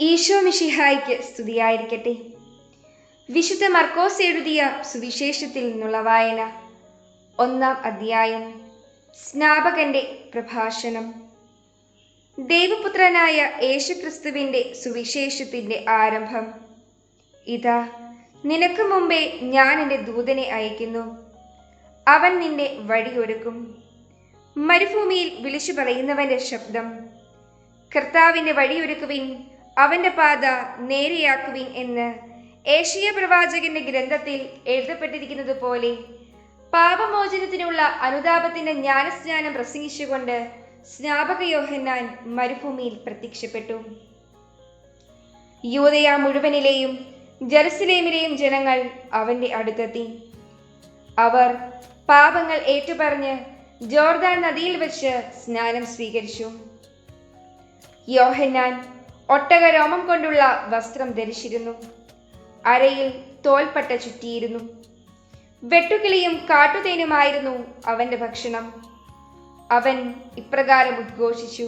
ഈശോ മിഷിഹായിക്ക് സ്തുതിയായിരിക്കട്ടെ. വിശുദ്ധ മർക്കോസ് എഴുതിയ സുവിശേഷത്തിൽ നിന്നുള്ള വായന ഒന്നാം അധ്യായം സ്നാപകന്റെ പ്രഭാഷണം. ദൈവപുത്രനായ യേശുക്രിസ്തുവിന്റെ സുവിശേഷത്തിന്റെ ആരംഭം. ഇതാ നിനക്ക് മുമ്പേ ഞാൻ എന്റെ ദൂതനെ അയക്കുന്നു അവൻ നിന്നെ വഴിയൊരുക്കും. മരുഭൂമിയിൽ വിളിച്ചു പറയുന്നവന്റെ ശബ്ദം കർത്താവിന്റെ വഴിയൊരുക്കുവിൻ അവന്റെ പാത നേരെയാക്കുവിൻ എന്ന് ഏഷ്യ പ്രവാചകന്റെ ഗ്രന്ഥത്തിൽ എഴുതപ്പെട്ടിരിക്കുന്നത് പോലെ പാപമോചനത്തിനുള്ള അനുതാപത്തിന്റെ ജ്ഞാനസ്നാനം പ്രസംഗിച്ചുകൊണ്ട് സ്നാപക യോഹന്നാൻ മരുഭൂമിയിൽ പ്രത്യക്ഷപ്പെട്ടു. യൂതയ മുഴുവനിലെയും ജെറുസലേമിലെയും ജനങ്ങൾ അവന്റെ അടുത്തെത്തി. അവർ പാപങ്ങൾ ഏറ്റുപറഞ്ഞ് ജോർദാൻ നദിയിൽ വെച്ച് സ്നാനം സ്വീകരിച്ചു. യോഹന്നാൻ ഒട്ടക രോമം കൊണ്ടുള്ള വസ്ത്രം ധരിച്ചിരുന്നു. അരയിൽ തോൽപ്പട്ട ചുറ്റിയിരുന്നു. വെട്ടുകിളിയും കാട്ടുതേനുമായിരുന്നു അവന്റെ ഭക്ഷണം. അവൻ ഇപ്രകാരം ഉദ്ഘോഷിച്ചു.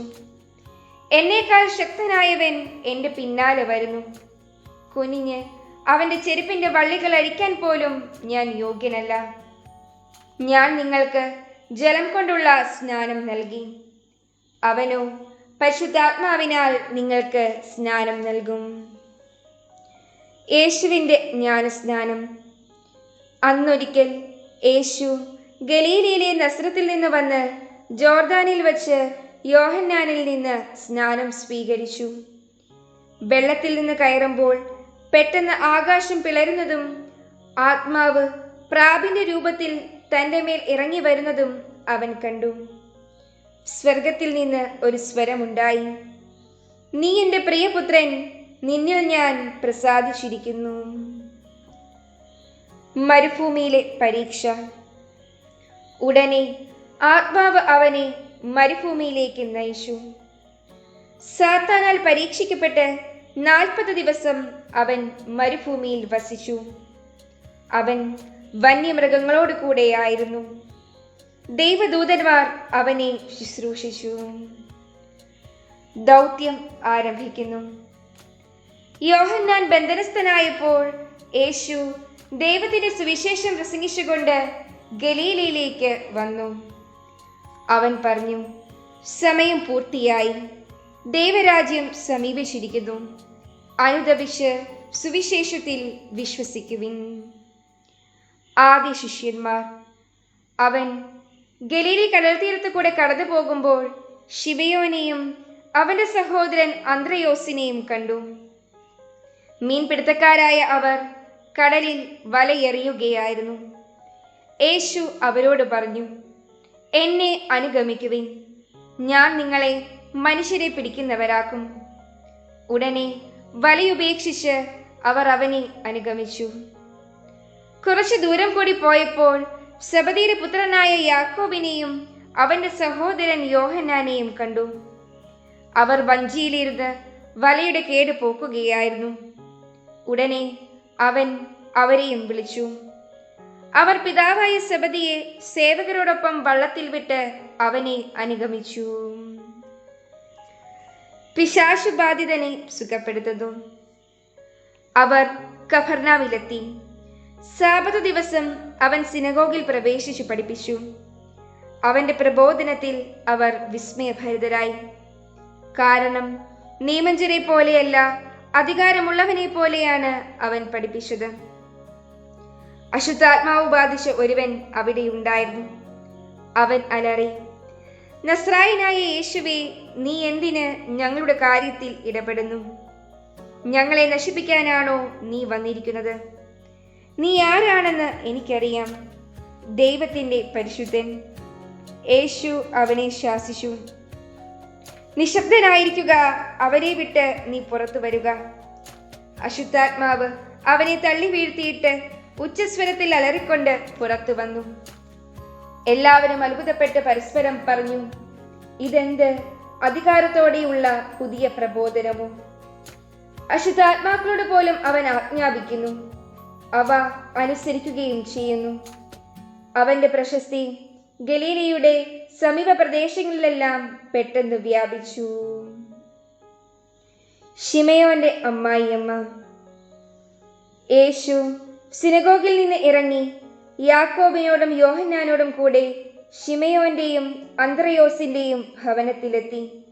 എന്നേക്കാൾ ശക്തനായവൻ എന്റെ പിന്നാലെ വരുന്നു. കുനിഞ്ഞ് അവന്റെ ചെരുപ്പിന്റെ വള്ളികൾ അഴിക്കാൻ പോലും ഞാൻ യോഗ്യനല്ല. ഞാൻ നിങ്ങൾക്ക് ജലം കൊണ്ടുള്ള സ്നാനം നൽകി. അവനോ പരിശുദ്ധാത്മാവിനാൽ നിങ്ങൾക്ക് സ്നാനം നൽകും. യേശുവിന്റെ ജ്ഞാനസ്നാനം. അന്നൊരിക്കൽ യേശു ഗലീലയിലെ നസ്രത്തിൽ നിന്ന് വന്ന് ജോർദാനിൽ വച്ച് യോഹന്നാനിൽ നിന്ന് സ്നാനം സ്വീകരിച്ചു. വെള്ളത്തിൽ നിന്ന് കയറുമ്പോൾ പെട്ടെന്ന് ആകാശം പിളരുന്നതും ആത്മാവ് പ്രാപിന്റെ രൂപത്തിൽ തന്റെ മേൽ ഇറങ്ങി വരുന്നതും അവൻ കണ്ടു. സ്വർഗത്തിൽ നിന്ന് ഒരു സ്വരമുണ്ടായി. നീ എന്റെ പ്രിയപുത്രൻ നിന്നിൽ ഞാൻ പ്രസാദിച്ചിരിക്കുന്നു. മരുഭൂമിയിലെ പരീക്ഷ. ഉടനെ ആത്മാവ് അവനെ മരുഭൂമിയിലേക്ക് നയിച്ചു. സാത്താനാൽ പരീക്ഷിക്കപ്പെട്ട് നാൽപ്പത് ദിവസം അവൻ മരുഭൂമിയിൽ വസിച്ചു. അവൻ വന്യമൃഗങ്ങളോട് കൂടെയായിരുന്നു. ദൈവദൂതന്മാർ അവനെ ശുശ്രൂഷിച്ചു. ദൗത്യം ആരംഭിക്കുന്നു. യോഹന്നാൻ ബന്ധനസ്ഥനായപ്പോൾ യേശു ദൈവത്തിന്റെ സുവിശേഷം പ്രസംഗിച്ചുകൊണ്ട് ഗലീലയിലേക്ക് വന്നു. അവൻ പറഞ്ഞു സമയം പൂർത്തിയായി. ദൈവരാജ്യം സമീപിച്ചിരിക്കുന്നു. അനുദപിച്ച് സുവിശേഷത്തിൽ വിശ്വസിക്കുവിൻ. ആദ്യ ശിഷ്യന്മാർ അവൻ ഗലീലി കടൽത്തീരത്ത് കൂടെ കടന്നു പോകുമ്പോൾ ശിവയോനെയും അവന്റെ സഹോദരൻ അന്ത്രയോസിനെയും കണ്ടു. മീൻപിടുത്തക്കാരായ അവർ കടലിൽ വലയെറിയുകയായിരുന്നു. യേശു അവരോട് പറഞ്ഞു എന്നെ അനുഗമിക്കുവിൻ. ഞാൻ നിങ്ങളെ മനുഷ്യരെ പിടിക്കുന്നവരാക്കും. ഉടനെ വലയുപേക്ഷിച്ച് അവർ അവനെ അനുഗമിച്ചു. കുറച്ചു ദൂരം കൂടി പോയപ്പോൾ സബദിയുടെ പുത്രനായ യാക്കോബിനെയും അവന്റെ സഹോദരൻ യോഹന്നാനെയും കണ്ടു. അവർ വഞ്ചിയിലിരുന്ന് വലയുടെ കേട് പോക്കുകയായിരുന്നു. ഉടനെ അവൻ അവരെയും വിളിച്ചു. അവർ പിതാവായ സബദിയെ സേവകരോടൊപ്പം വള്ളത്തിൽ വിട്ട് അവനെ അനുഗമിച്ചു. പിശാശുബാധിതനെ സുഖപ്പെടുത്തുന്നു. അവർ കഫർനാവിലെത്തി. സാപത്ത് ദിവസം അവൻ സിനഗോഗിൽ പ്രവേശിച്ചു പഠിപ്പിച്ചു. അവന്റെ പ്രബോധനത്തിൽ അവർ വിസ്മയഭരിതരായി. കാരണം നിയമഞ്ചരെ പോലെയല്ല അധികാരമുള്ളവനെ പോലെയാണ് അവൻ പഠിപ്പിച്ചത്. അശുദ്ധാത്മാവ് ബാധിച്ച ഒരുവൻ അവിടെ ഉണ്ടായിരുന്നു അവൻ അലറി നസ്രായനായ യേശുവെ നീ എന്തിന് ഞങ്ങളുടെ കാര്യത്തിൽ ഇടപെടുന്നു? ഞങ്ങളെ നശിപ്പിക്കാനാണോ നീ വന്നിരിക്കുന്നത്? നീ ആരാണെന്ന് എനിക്കറിയാം. ദൈവത്തിന്റെ പരിശുദ്ധൻ. യേശു അവനെ ശാസിച്ചു. നിശബ്ദനായിരിക്കുക അവരെ വിട്ട് നീ പുറത്തു വരിക. അശുദ്ധാത്മാവ് അവനെ തള്ളി വീഴ്ത്തിയിട്ട് ഉച്ചസ്വരത്തിൽ അലറിക്കൊണ്ട് പുറത്തു വന്നു. എല്ലാവരും അത്ഭുതപ്പെട്ട് പരസ്പരം പറഞ്ഞു ഇതെന്ത്? അധികാരത്തോടെയുള്ള പുതിയ പ്രബോധനമോ? അശുദ്ധാത്മാക്കളോട് പോലും അവൻ ആജ്ഞാപിക്കുന്നു. അവ അനുസരിക്കുകയും ചെയ്യുന്നു. അവന്റെ പ്രശസ്തി ഗലീലയുടെ സമീപ പ്രദേശങ്ങളിലെല്ലാം പെട്ടെന്ന് വ്യാപിച്ചു. ഷിമയോന്റെ അമ്മായിയമ്മ. യേശു സിനഗോഗിൽ നിന്ന് ഇറങ്ങി യാക്കോബിനോടും യോഹന്നാനോടും കൂടെ ഷിമയോന്റെയും അന്ത്രയോസിന്റെയും ഭവനത്തിലെത്തി.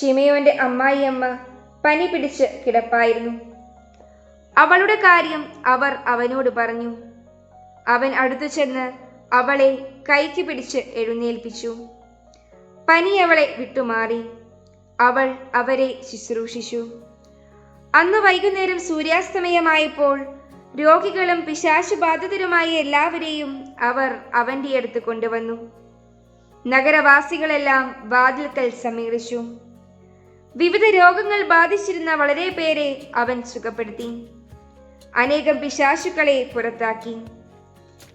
ഷിമയോന്റെ അമ്മായിയമ്മ പനി പിടിച്ച് കിടപ്പായിരുന്നു. അവളുടെ കാര്യം അവർ അവനോട് പറഞ്ഞു. അവൻ അടുത്തു ചെന്ന് അവളെ കൈക്ക് പിടിച്ച് എഴുന്നേൽപ്പിച്ചു. പനി അവളെ വിട്ടുമാറി. അവൾ അവരെ ശുശ്രൂഷിച്ചു. അന്ന് വൈകുന്നേരം സൂര്യാസ്തമയമായപ്പോൾ രോഗികളും പിശാശു ബാധിതരുമായ എല്ലാവരെയും അവർ അവന്റെ അടുത്ത് കൊണ്ടുവന്നു. നഗരവാസികളെല്ലാം വാതിൽക്കൽ സമീപിച്ചു. വിവിധ രോഗങ്ങൾ ബാധിച്ചിരുന്ന വളരെ പേരെ അവൻ സുഖപ്പെടുത്തി. അനേകം പിശാശുക്കളെ പുറത്താക്കി.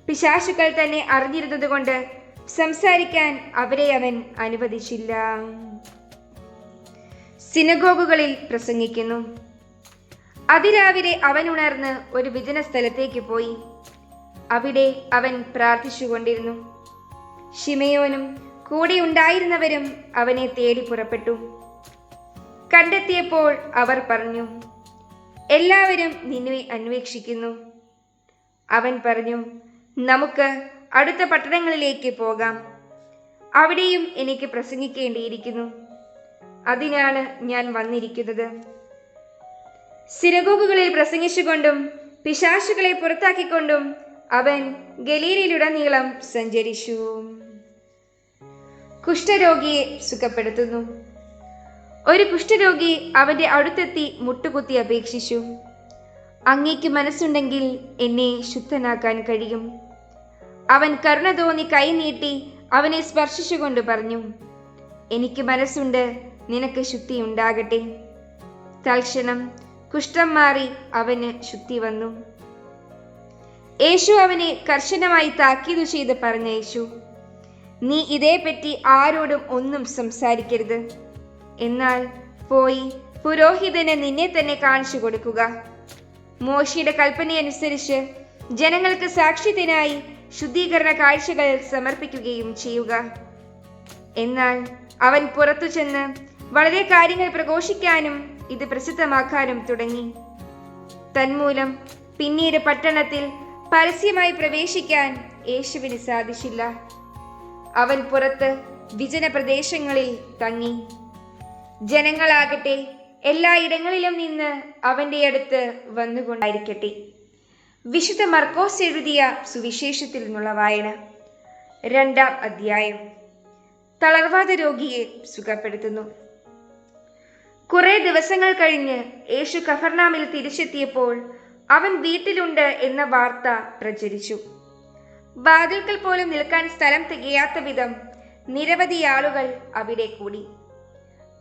പിശാശുക്കൾ തന്നെ അറിഞ്ഞിരുന്നതുകൊണ്ട് സംസാരിക്കാൻ അവരെ അവൻ അനുവദിച്ചില്ല. സിനഗോഗുകളിൽ പ്രസംഗിക്കുന്നു. അതിരാവിലെ അവൻ ഉണർന്ന് ഒരു വിജന സ്ഥലത്തേക്ക് പോയി. അവിടെ അവൻ പ്രാർത്ഥിച്ചുകൊണ്ടിരുന്നു. ഷിമയോനും കൂടെ ഉണ്ടായിരുന്നവരും അവനെ തേടി പുറപ്പെട്ടു. കണ്ടെത്തിയപ്പോൾ അവർ പറഞ്ഞു എല്ലാവരും നിന്നെ അന്വേഷിക്കുന്നു. അവൻ പറഞ്ഞു നമുക്ക് അടുത്ത പട്ടണങ്ങളിലേക്ക് പോകാം. അവിടെയും എനിക്ക് പ്രസംഗിക്കേണ്ടിയിരിക്കുന്നു. അതിനാണ് ഞാൻ വന്നിരിക്കുന്നത്. സിനഗോഗുകളിൽ പ്രസംഗിച്ചുകൊണ്ടും പിശാശുകളെ പുറത്താക്കിക്കൊണ്ടും അവൻ ഗലീലയിലുടനീളം സഞ്ചരിച്ചു. കുഷ്ഠരോഗിയെ സുഖപ്പെടുത്തുന്നു. ഒരു കുഷ്ഠരോഗി അവന്റെ അടുത്തെത്തി മുട്ടുകുത്തി അപേക്ഷിച്ചു. അങ്ങേക്ക് മനസ്സുണ്ടെങ്കിൽ എന്നെ ശുദ്ധനാക്കാൻ കഴിയും. അവൻ കരുണ തോന്നി കൈ നീട്ടി അവനെ സ്പർശിച്ചുകൊണ്ട് പറഞ്ഞു എനിക്ക് മനസ്സുണ്ട് നിനക്ക് ശുദ്ധി ഉണ്ടാകട്ടെ. തൽക്ഷണം കുഷ്ഠം മാറി അവന് ശുദ്ധി വന്നു. യേശു അവനെ കർശനമായി താക്കീതു ചെയ്ത് പറഞ്ഞയച്ചു നീ ഇതേപ്പറ്റി ആരോടും ഒന്നും സംസാരിക്കരുത്. എന്നാൽ പോയി പുരോഹിതന് നിന്നെ തന്നെ കാണിച്ചു കൊടുക്കുക. മോശിയുടെ കൽപ്പനയനുസരിച്ച് ജനങ്ങൾക്ക് സാക്ഷ്യത്തിനായി ശുദ്ധീകരണ കാഴ്ചകൾ സമർപ്പിക്കുകയും ചെയ്യുക. എന്നാൽ അവൻ പുറത്തു ചെന്ന് വളരെ കാര്യങ്ങൾ പ്രഘോഷിക്കാനും ഇത് പ്രസിദ്ധമാക്കാനും തുടങ്ങി. തന്മൂലം പിന്നീട് പട്ടണത്തിൽ പരസ്യമായി പ്രവേശിക്കാൻ യേശുവിന് സാധിച്ചില്ല. അവൻ പുറത്ത് വിജന പ്രദേശങ്ങളിൽ തങ്ങി. ജനങ്ങളാകട്ടെ എല്ലായിടങ്ങളിലും നിന്ന് അവന്റെ അടുത്ത് വന്നുകൊണ്ടായിരിക്കട്ടെ. വിശുദ്ധ മർക്കോസ് എഴുതിയ സുവിശേഷത്തിൽ നിന്നുള്ള വായന. രണ്ടാം അധ്യായം. തളർവാദ രോഗിയെ സുഖപ്പെടുത്തുന്നു. കുറെ ദിവസങ്ങൾ കഴിഞ്ഞ് യേശു കഫർനാമിൽ തിരിച്ചെത്തിയപ്പോൾ അവൻ വീട്ടിലുണ്ട് എന്ന വാർത്ത പ്രചരിച്ചു. വാതിൽക്കൽ പോലും നിൽക്കാൻ സ്ഥലം തികയാത്ത വിധം നിരവധി ആളുകൾ അവിടെ കൂടി.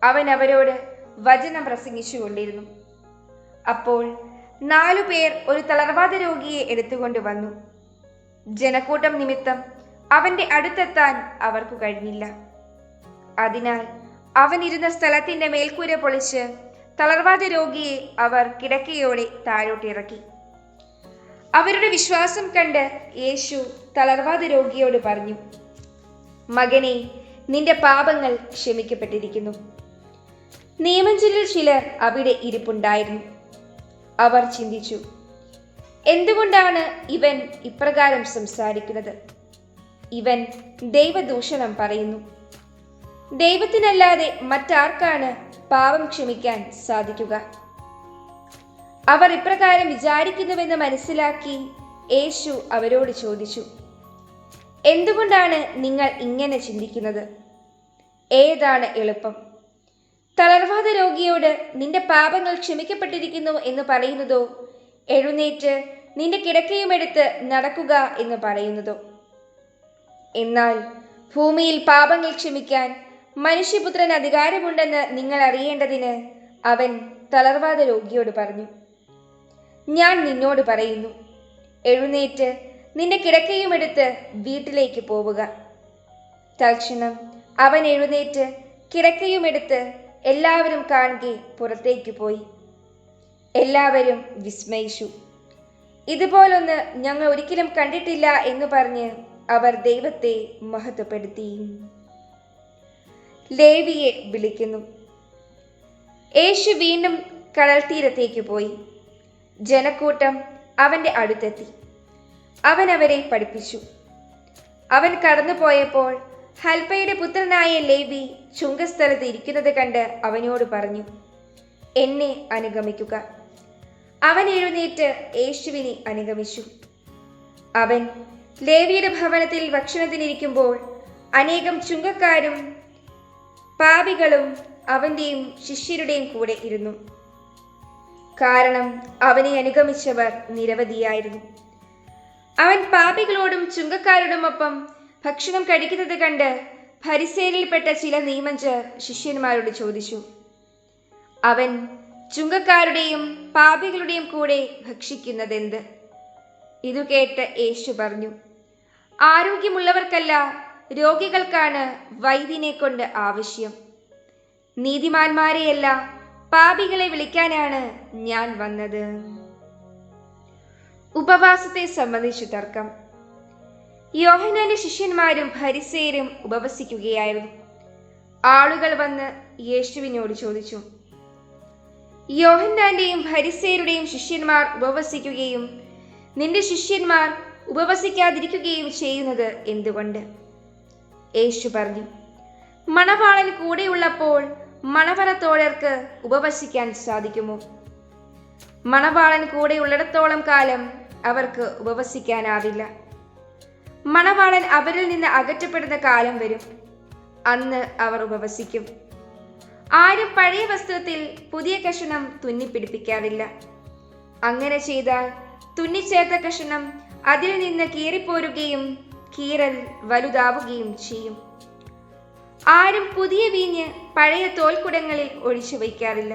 അവൻ അവരോട് വചനം പ്രസംഗിച്ചുകൊണ്ടിരുന്നു. അപ്പോൾ നാലു പേർ ഒരു തളർവാദ രോഗിയെ എടുത്തുകൊണ്ട് വന്നു. ജനക്കൂട്ടം നിമിത്തം അവന്റെ അടുത്തെത്താൻ അവർക്ക് കഴിഞ്ഞില്ല. അതിനാൽ അവൻ ഇരുന്ന സ്ഥലത്തിന്റെ മേൽക്കൂര പൊളിച്ച് തളർവാദ രോഗിയെ അവർ കിടക്കയോടെ താഴോട്ടിറക്കി അവരുടെ വിശ്വാസം കണ്ട് യേശു തളർവാദ രോഗിയോട് പറഞ്ഞു മകനെ നിന്റെ പാപങ്ങൾ ക്ഷമിക്കപ്പെട്ടിരിക്കുന്നു. നിയമഞ്ചലിൽ ചിലർ അവിടെ ഇരിപ്പുണ്ടായിരുന്നു. അവർ ചിന്തിച്ചു എന്തുകൊണ്ടാണ് ഇവൻ ഇപ്രകാരം സംസാരിക്കുന്നത്? ഇവൻ ദൈവദൂഷണം പറയുന്നു. ദൈവത്തിനല്ലാതെ മറ്റാർക്കാണ് പാപം ക്ഷമിക്കാൻ സാധിക്കുക? അവർ ഇപ്രകാരം വിചാരിക്കുന്നുവെന്ന് മനസ്സിലാക്കി യേശു അവരോട് ചോദിച്ചു എന്തുകൊണ്ടാണ് നിങ്ങൾ ഇങ്ങനെ ചിന്തിക്കുന്നത്? ഏതാണ് എളുപ്പം? തളർവാദ രോഗിയോട് നിന്റെ പാപങ്ങൾ ക്ഷമിക്കപ്പെട്ടിരിക്കുന്നു എന്ന് പറയുന്നതോ? എഴുന്നേറ്റ് നിന്റെ കിടക്കയും എടുത്ത് നടക്കുക എന്ന് പറയുന്നതോ? എന്നാൽ ഭൂമിയിൽ പാപങ്ങൾ ക്ഷമിക്കാൻ മനുഷ്യപുത്രൻ അധികാരമുണ്ടെന്ന് നിങ്ങൾ അറിയേണ്ടതിന് അവൻ തളർവാദ രോഗിയോട് പറഞ്ഞു. ഞാൻ നിന്നോട് പറയുന്നു എഴുന്നേറ്റ് നിന്റെ കിടക്കയും എടുത്ത് വീട്ടിലേക്ക് പോവുക. തൽക്ഷണം അവൻ എഴുന്നേറ്റ് കിടക്കയും എടുത്ത് എല്ലാവരും കാണുകെ പുറത്തേക്ക് പോയി. എല്ലാവരും വിസ്മയിച്ചു. ഇതുപോലൊന്ന് ഞങ്ങൾ ഒരിക്കലും കണ്ടിട്ടില്ല എന്ന് പറഞ്ഞ് അവർ ദൈവത്തെ മഹത്വപ്പെടുത്തി. ലേവിയെ വിളിക്കുന്നു. യേശു വീണ്ടും കടൽ തീരത്തേക്ക് പോയി. ജനക്കൂട്ടം അവന്റെ അടുത്തെത്തി. അവൻ അവരെ പഠിപ്പിച്ചു. അവൻ കടന്നുപോയപ്പോൾ ഹൽപ്പയുടെ പുത്രനായ ലേവി ചുങ്കസ്ഥലത്ത് ഇരിക്കുന്നത് കണ്ട് അവനോട് പറഞ്ഞു എന്നെ അനുഗമിക്കുക. അവൻ എഴുന്നേറ്റ് യേശുവിനെ അനുഗമിച്ചു. അവൻ ലേവിയുടെ ഭവനത്തിൽ ഭക്ഷണത്തിനിരിക്കുമ്പോൾ അനേകം ചുങ്കക്കാരും പാപികളും അവന്റെയും ശിഷ്യരുടെയും കൂടെ ഇരുന്നു. കാരണം അവനെ അനുഗമിച്ചവർ നിരവധിയായിരുന്നു. അവൻ പാപികളോടും ചുങ്കക്കാരോടുമൊപ്പം ഭക്ഷണം കഴിക്കുന്നത് കണ്ട് പരിസേരിൽപ്പെട്ട ചില നിയമഞ്ചർ ശിഷ്യന്മാരോട് ചോദിച്ചു അവൻ ചുങ്കക്കാരുടെയും പാപികളുടെയും കൂടെ ഭക്ഷിക്കുന്നതെന്ത്? ഇതു കേട്ട് യേശു പറഞ്ഞു ആരോഗ്യമുള്ളവർക്കല്ല രോഗികൾക്കാണ് വൈദ്യനെ കൊണ്ട് ആവശ്യം. നീതിമാന്മാരെയല്ല പാപികളെ വിളിക്കാനാണ് ഞാൻ വന്നത്. ഉപവാസത്തെ സംബന്ധിച്ചു തർക്കം. യോഹനാന്റെ ശിഷ്യന്മാരും ഭരിസേരും ഉപവസിക്കുകയായിരുന്നു. ആളുകൾ വന്ന് യേശുവിനോട് ചോദിച്ചു യോഹന്നാന്റെയും ഭരിസേരുടെയും ശിഷ്യന്മാർ ഉപവസിക്കുകയും നിന്റെ ശിഷ്യന്മാർ ഉപവസിക്കാതിരിക്കുകയും ചെയ്യുന്നത് എന്തുകൊണ്ട്? യേശു പറഞ്ഞു മണവാളൻ കൂടെയുള്ളപ്പോൾ മണവറത്തോഴർക്ക് ഉപവസിക്കാൻ സാധിക്കുമോ? മണവാളൻ കൂടെയുള്ളിടത്തോളം കാലം അവർക്ക് ഉപവസിക്കാനാവില്ല. മണവാളൻ അവരിൽ നിന്ന് അകറ്റപ്പെടുന്ന കാലം വരും. അന്ന് അവർ ഉപവസിക്കും. ആരും പഴയ വസ്ത്രത്തിൽ പുതിയ കഷണം തുന്നിപ്പിടിപ്പിക്കാറില്ല അങ്ങനെ ചെയ്താൽ തുന്നിച്ചേർത്ത കഷണം അതിൽ നിന്ന് കീറിപ്പോരുകയും കീറൽ വലുതാവുകയും ചെയ്യും. ആരും പുതിയ വീഞ്ഞ് പഴയ തോൽക്കുടങ്ങളിൽ ഒഴിച്ചു വയ്ക്കാറില്ല.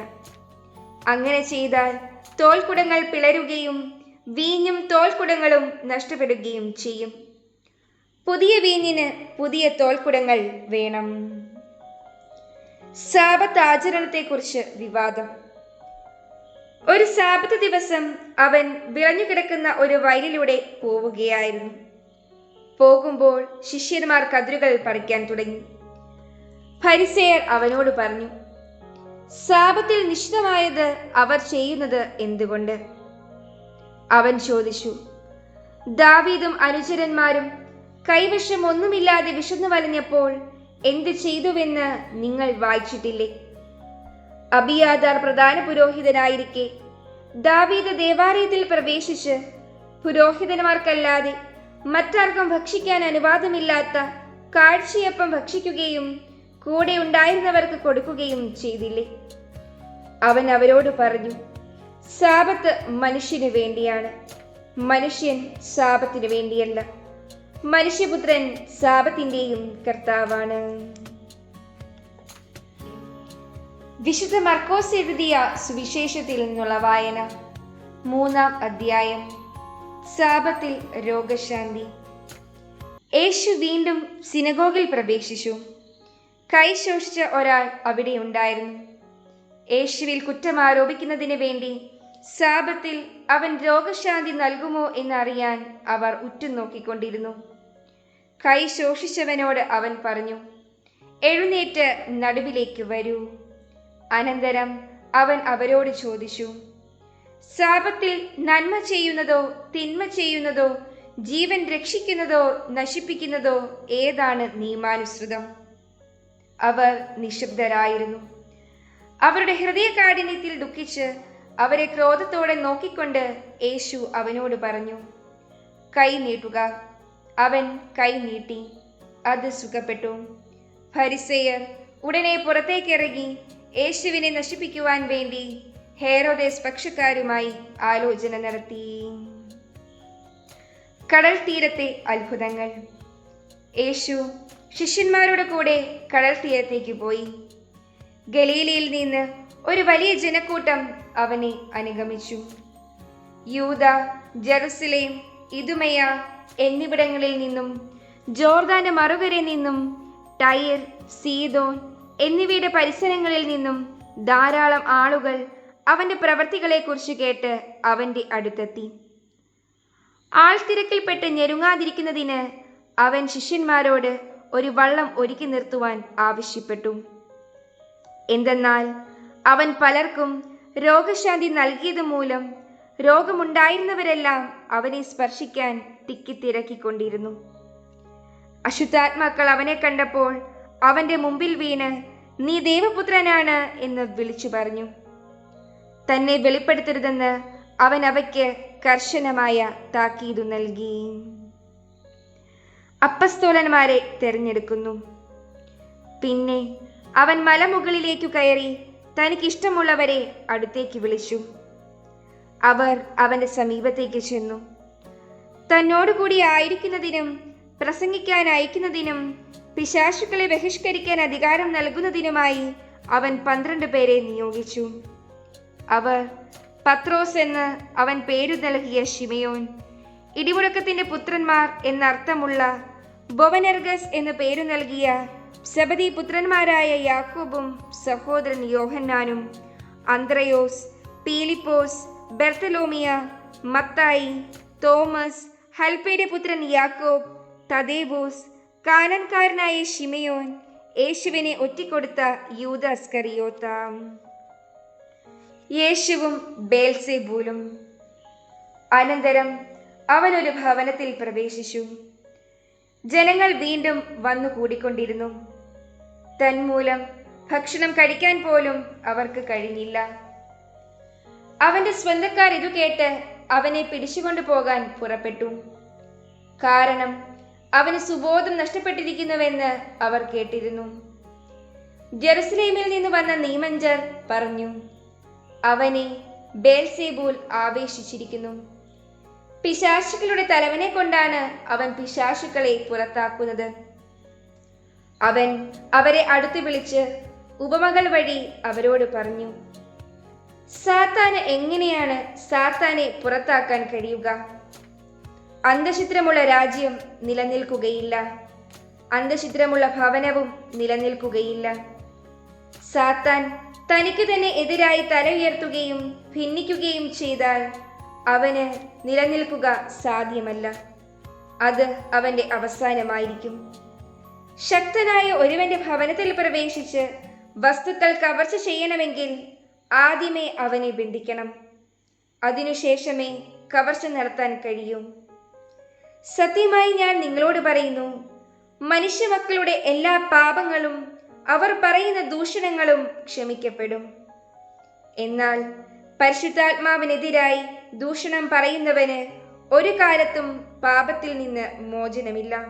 അങ്ങനെ ചെയ്താൽ തോൽക്കുടങ്ങൾ പിളരുകയും വീഞ്ഞും തോൽക്കുടങ്ങളും നഷ്ടപ്പെടുകയും ചെയ്യും. പുതിയ വീഞ്ഞിന് പുതിയ തോൽക്കുടങ്ങൾ വേണം. സാപത്ത് ആചരണത്തെക്കുറിച്ച് വിവാദം. ഒരു സാപത്ത് ദിവസം അവൻ വിളഞ്ഞു കിടക്കുന്ന ഒരു വയലിലൂടെ പോവുകയായിരുന്നു. പോകുമ്പോൾ ശിഷ്യന്മാർ കതിരുകൾ പറിക്കാൻ തുടങ്ങി. ഫരിസയർ അവനോട് പറഞ്ഞു സാപത്തിൽ നിശ്ചിതമായത് അവർ ചെയ്യുന്നത് എന്തുകൊണ്ട്? അവൻ ചോദിച്ചു ദാവീദും അനുചരന്മാരും കൈവശം ഒന്നുമില്ലാതെ വിശന്നു വലഞ്ഞപ്പോൾ എന്ത് ചെയ്തുവെന്ന് നിങ്ങൾ വായിച്ചിട്ടില്ലേ? അബിയാദാർ പ്രധാന പുരോഹിതനായിരിക്കെ ദാവീദ് ദേവാലയത്തിൽ പ്രവേശിച്ച് പുരോഹിതന്മാർക്കല്ലാതെ മറ്റാർക്കും ഭക്ഷിക്കാൻ അനുവാദമില്ലാത്ത കാഴ്ചയപ്പം ഭക്ഷിക്കുകയും കൂടെ ഉണ്ടായിരുന്നവർക്ക് കൊടുക്കുകയും ചെയ്തില്ലേ? അവൻ അവരോട് പറഞ്ഞു സാപത്ത് മനുഷ്യന് വേണ്ടിയാണ്. മനുഷ്യൻ സാപത്തിന് വേണ്ടിയല്ല. മനുഷ്യപുത്രൻ സാപത്തിന്റെയും കർത്താവാണ്. വിശുദ്ധ മർക്കോസ് എഴുതിയ സുവിശേഷത്തിൽ നിന്നുള്ള വായന മൂന്നാം അധ്യായം സാപത്തിൽ രോഗശാന്തി. യേശു വീണ്ടും സിനഗോഗിൽ പ്രവേശിച്ചു. കൈ ശോഷിച്ച ഒരാൾ അവിടെ ഉണ്ടായിരുന്നു. യേശുവിൽ കുറ്റം ആരോപിക്കുന്നതിന് വേണ്ടി സാപത്തിൽ അവൻ രോഗശാന്തി നൽകുമോ എന്നറിയാൻ അവർ ഉറ്റുനോക്കിക്കൊണ്ടിരുന്നു. കൈ ശോഷിച്ചവനോട് അവൻ പറഞ്ഞു എഴുന്നേറ്റ് നടുവിലേക്ക് വരൂ. അനന്തരം അവൻ അവരോട് ചോദിച്ചു സാപത്തിൽ നന്മ ചെയ്യുന്നതോ തിന്മ ചെയ്യുന്നതോ ജീവൻ രക്ഷിക്കുന്നതോ നശിപ്പിക്കുന്നതോ ഏതാണ് നിയമാനുസൃതം? അവർ നിശബ്ദരായിരുന്നു. അവരുടെ ഹൃദയകാഠിന്യത്തിൽ ദുഃഖിച്ച് അവരെ ക്രോധത്തോടെ നോക്കിക്കൊണ്ട് യേശു അവനോട് പറഞ്ഞു കൈ നീട്ടുക. അവൻ കൈ നീട്ടി അത് സുഖപ്പെട്ടു. ഫരിസേയർ ഉടനെ പുറത്തേക്കിറങ്ങി യേശുവിനെ നശിപ്പിക്കുവാൻ വേണ്ടി ഹേറോദേസ് പക്ഷക്കാരുമായി ആലോചന നടത്തി. കടൽ തീരത്തെ അത്ഭുതങ്ങൾ. യേശു ശിഷ്യന്മാരുടെ കൂടെ കടൽ തീരത്തേക്ക് പോയി. ഗലീലയിൽ നിന്ന് ഒരു വലിയ ജനക്കൂട്ടം അവനെ അനുഗമിച്ചു. യൂത ജെറുസലേം ഇതുമയ എന്നിവിടങ്ങളിൽ നിന്നും ജോർദാന്റെ മറുകരയിൽ നിന്നും ടയർ സീതോൻ എന്നിവയുടെ പരിസരങ്ങളിൽ നിന്നും ധാരാളം ആളുകൾ അവന്റെ പ്രവൃത്തികളെക്കുറിച്ച് കേട്ട് അവന്റെ അടുത്തെത്തി. ആൾത്തിരക്കിൽപ്പെട്ട് ഞെരുങ്ങാതിരിക്കുന്നതിന് അവൻ ശിഷ്യന്മാരോട് ഒരു വള്ളം ഒരുക്കി നിർത്തുവാൻ ആവശ്യപ്പെട്ടു. എന്തെന്നാൽ അവൻ പലർക്കും രോഗശാന്തി നൽകിയത് മൂലം രോഗമുണ്ടായിരുന്നവരെല്ലാം അവനെ സ്പർശിക്കാൻ തിക്കിത്തിരക്കിക്കൊണ്ടിരുന്നു. അശുദ്ധാത്മാക്കൾ അവനെ കണ്ടപ്പോൾ അവന്റെ മുമ്പിൽ വീണ് നീ ദേവപുത്രനാണ് എന്ന് വിളിച്ചു പറഞ്ഞു. തന്നെ വെളിപ്പെടുത്തരുതെന്ന് അവൻ അവയ്ക്ക് കർശനമായ താക്കീതു നൽകി. അപ്പസ്തോലന്മാരെ തെരഞ്ഞെടുക്കുന്നു. പിന്നെ അവൻ മലമുകളിലേക്കു കയറി തനിക്കിഷ്ടമുള്ളവരെ അടുത്തേക്ക് വിളിച്ചു. അവർ അവന്റെ സമീപത്തേക്ക് ചെന്നു. തന്നോടുകൂടി ആയിരിക്കുന്നതിനും പ്രസംഗിക്കാൻ അയക്കുന്നതിനും പിശാശുക്കളെ ബഹിഷ്കരിക്കാൻ അധികാരം നൽകുന്നതിനുമായി അവൻ പന്ത്രണ്ട് പേരെ നിയോഗിച്ചു. അവർ പത്രോസ് എന്ന് അവൻ പേരു നൽകിയ ഷിമയോൻ ഇടിമുഴക്കത്തിന്റെ പുത്രന്മാർ എന്നർത്ഥമുള്ള ബൊവനർഗസ് എന്ന് പേരു നൽകിയ സബദി പുത്രന്മാരായ യാക്കോബും സഹോദരൻ യോഹന്നാനും അന്ത്രയോസ് പീലിപ്പോസ് ബെർത്തലോമിയ മത്തായി തോമസ് ഹൽപ്പയുടെ പുത്രൻ യാക്കോബ് തദേബോസ് കാനൻകാരനായ ഷിമയോൻ യേശുവിനെ ഒറ്റിക്കൊടുത്ത യൂദാസ്കറിയോത്ത. യേശുവും ബേൽസെബൂലും. അനന്തരം അവനൊരു ഭവനത്തിൽ പ്രവേശിച്ചു. ജനങ്ങൾ വീണ്ടും വന്നു കൂടിക്കൊണ്ടിരുന്നു. തന്മൂലം ഭക്ഷണം കഴിക്കാൻ പോലും അവർക്ക് കഴിഞ്ഞില്ല. അവന്റെ സ്വന്തക്കാർ ഇതു കേട്ട് അവനെ പിടിച്ചുകൊണ്ടു പോകാൻ പുറപ്പെട്ടു. കാരണം അവന് സുബോധം നഷ്ടപ്പെട്ടിരിക്കുന്നുവെന്ന് അവർ കേട്ടിരുന്നു. ജെറുസലേമിൽ നിന്ന് വന്ന നീമഞ്ചർ പറഞ്ഞു അവനെ ബേൽസേബൂൽ ആവേശിച്ചിരിക്കുന്നു. പിശാശുക്കളുടെ തലവനെ കൊണ്ടാണ് അവൻ പിശാശുക്കളെ പുറത്താക്കുന്നത്. അവൻ അവരെ അടുത്ത് വിളിച്ച് ഉപമകൾ വഴി അവരോട് പറഞ്ഞു സാത്താന് എങ്ങനെയാണ് സാത്താനെ പുറത്താക്കാൻ കഴിയുക? അന്തശിദ്രമുള്ള രാജ്യം നിലനിൽക്കുകയില്ല. അന്തശിദ്രമുള്ള ഭവനവും നിലനിൽക്കുകയില്ല. സാത്താൻ തനിക്ക് തന്നെ എതിരായി തല ഉയർത്തുകയും ഭിന്നിക്കുകയും ചെയ്താൽ അവന് നിലനിൽക്കുക സാധ്യമല്ല. അത് അവന്റെ അവസാനമായിരിക്കും. ശക്തനായ ഒരുവന്റെ ഭവനത്തിൽ പ്രവേശിച്ച് വസ്തുക്കൾ കവർച്ച ചെയ്യണമെങ്കിൽ ആദ്യമേ അവനെ ബന്ധിക്കണം അതിനുശേഷമേ കവർച്ച നടത്താൻ കഴിയൂ. സത്യമായി ഞാൻ നിങ്ങളോട് പറയുന്നു മനുഷ്യമക്കളുടെ എല്ലാ പാപങ്ങളും അവർ പറയുന്ന ദൂഷണങ്ങളും ക്ഷമിക്കപ്പെടും. എന്നാൽ പരിശുദ്ധാത്മാവിനെതിരായി ദൂഷണം പറയുന്നവന് ഒരു കാലത്തും പാപത്തിൽ നിന്ന് മോചനമില്ല.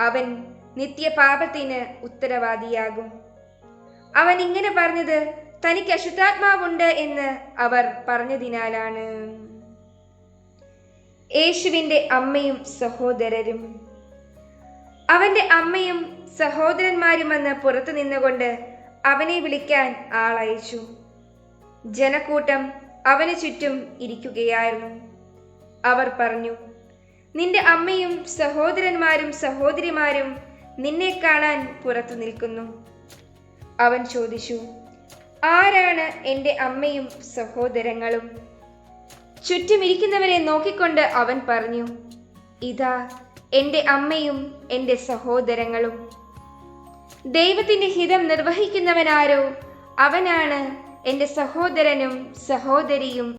അവൻ നിത്യപാപത്തിന് ഉത്തരവാദിയാകും. അവൻ ഇങ്ങനെ പറഞ്ഞത് തനിക്ക് അശുദ്ധാത്മാവുണ്ട് എന്ന് അവർ പറഞ്ഞതിനാലാണ്. യേശുവിന്റെ അമ്മയും സഹോദരരും. അവന്റെ അമ്മയും സഹോദരന്മാരും വന്ന് പുറത്തു നിന്നുകൊണ്ട് അവനെ വിളിക്കാൻ ആളയച്ചു. ജനക്കൂട്ടം അവന് ചുറ്റും ഇരിക്കുകയായിരുന്നു. അവർ പറഞ്ഞു നിന്റെ അമ്മയും സഹോദരന്മാരും സഹോദരിമാരും നിന്നെ കാണാൻ പുറത്തു നിൽക്കുന്നു. അവൻ ചോദിച്ചു ആരാണ് എന്റെ അമ്മയും സഹോദരങ്ങളും? ചുറ്റുമിരിക്കുന്നവരെ നോക്കിക്കൊണ്ട് അവൻ പറഞ്ഞു ഇതാ എന്റെ അമ്മയും എന്റെ സഹോദരങ്ങളും. ദൈവത്തിന്റെ ഹിതം നിർവഹിക്കുന്നവനാരോ അവനാണ് എന്റെ സഹോദരനും സഹോദരിയും